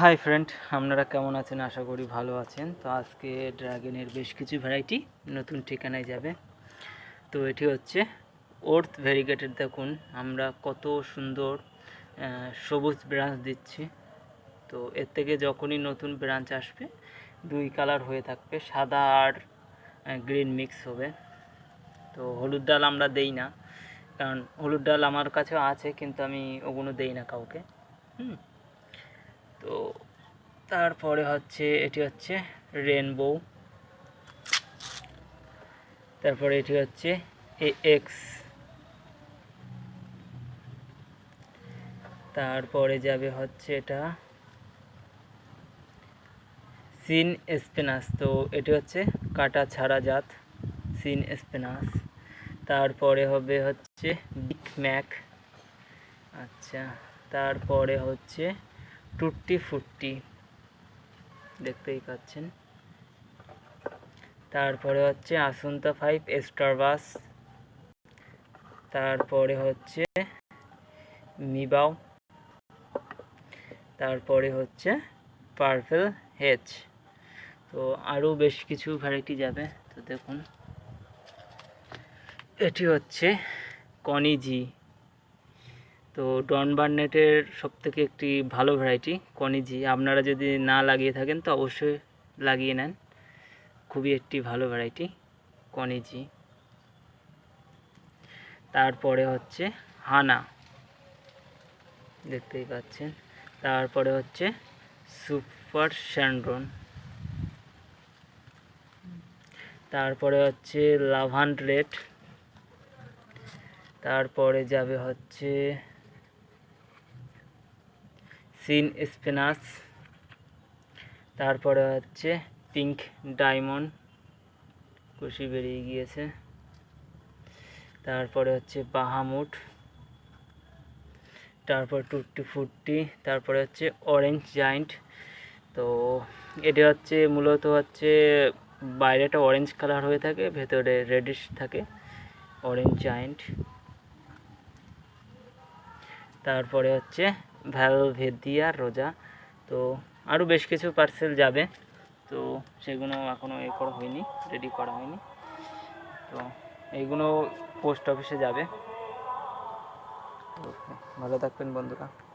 Hi friend আপনারা কেমন আছেন? আশা করি ভালো আছেন। তো আজকে ড্রাগনের বেশ কিছু ভ্যারাইটি নতুন ঠিকানায় যাবে। তো এটি হচ্ছে ওর্থ ভেরিগেটেড দেখুন, আমরা কত সুন্দর সবুজ ব্রাঞ্চ দিচ্ছি। তো এর থেকে যখনই নতুন ব্রাঞ্চ আসবে, দুই কালার হয়ে থাকবে, সাদা আর গ্রিন মিক্স হবে। তো হলুদ ডাল আমরা দেই না, কারণ হলুদ ডাল আমার কাছেও আছে, কিন্তু আমি ওগুলো দেই না কাউকে। হুম। তো তারপরে হচ্ছে, এটি হচ্ছে রেনবো তারপরে এটি হচ্ছে এ এক্স তারপরে যাবে হচ্ছে এটা সিন স্পিনাস তো এটি হচ্ছে কাটা ছাড়া জাত সিন স্পিনাস তারপরে হবে হচ্ছে বিগ ম্যাক আচ্ছা তারপরে হচ্ছে টুট্টি ফুট্টি। দেখতেই পাচ্ছেন। তারপরে হচ্ছে আসন্তা ফাইভ স্টারবাস তারপরে হচ্ছে মিবাও। তারপরে হচ্ছে পার্পেল হেচ তো আরও বেশ কিছু ভ্যারাইটি যাবে। তো দেখুন। এটি হচ্ছে কনিজি তো ডন বার্নেটের সব থেকে একটি ভালো ভ্যারাইটি কনিজি। আপনারা যদি না লাগিয়ে থাকেন, তো অবশ্যই লাগিয়ে নেন। খুবই একটি ভালো ভ্যারাইটি কনিজি। তারপরে হচ্ছে হানা। দেখতেই পাচ্ছেন। তারপরে হচ্ছে সুপার স্যান্ড্রন। তারপরে হচ্ছে লাভান্ড রেড। তারপরে যাবে হচ্ছে সিন স্পিনাস তারপরে হচ্ছে পিঙ্ক ডায়মন্ড। কুশি বেরিয়ে গিয়েছে। তারপরে হচ্ছে বাহামুট। তারপর টুট্টি ফুট্টি। তারপরে হচ্ছে অরেঞ্জ জায়েন্ট। তো এটা হচ্ছে মূলত হচ্ছে বাইরেটা অরেঞ্জ কালার হয়ে থাকে, ভেতরে রেডিশ থাকে, অরেঞ্জ জায়েন্ট। তারপরে হচ্ছে ভ্যালভেদিয়া, রোজা। তো আরও বেশ কিছু পার্সেল যাবে। তো সেগুলো এখনও এ করা হয়নি রেডি করা হয়নি। তো এইগুলো পোস্ট অফিসে যাবে। ভালো থাকবেন বন্ধুরা।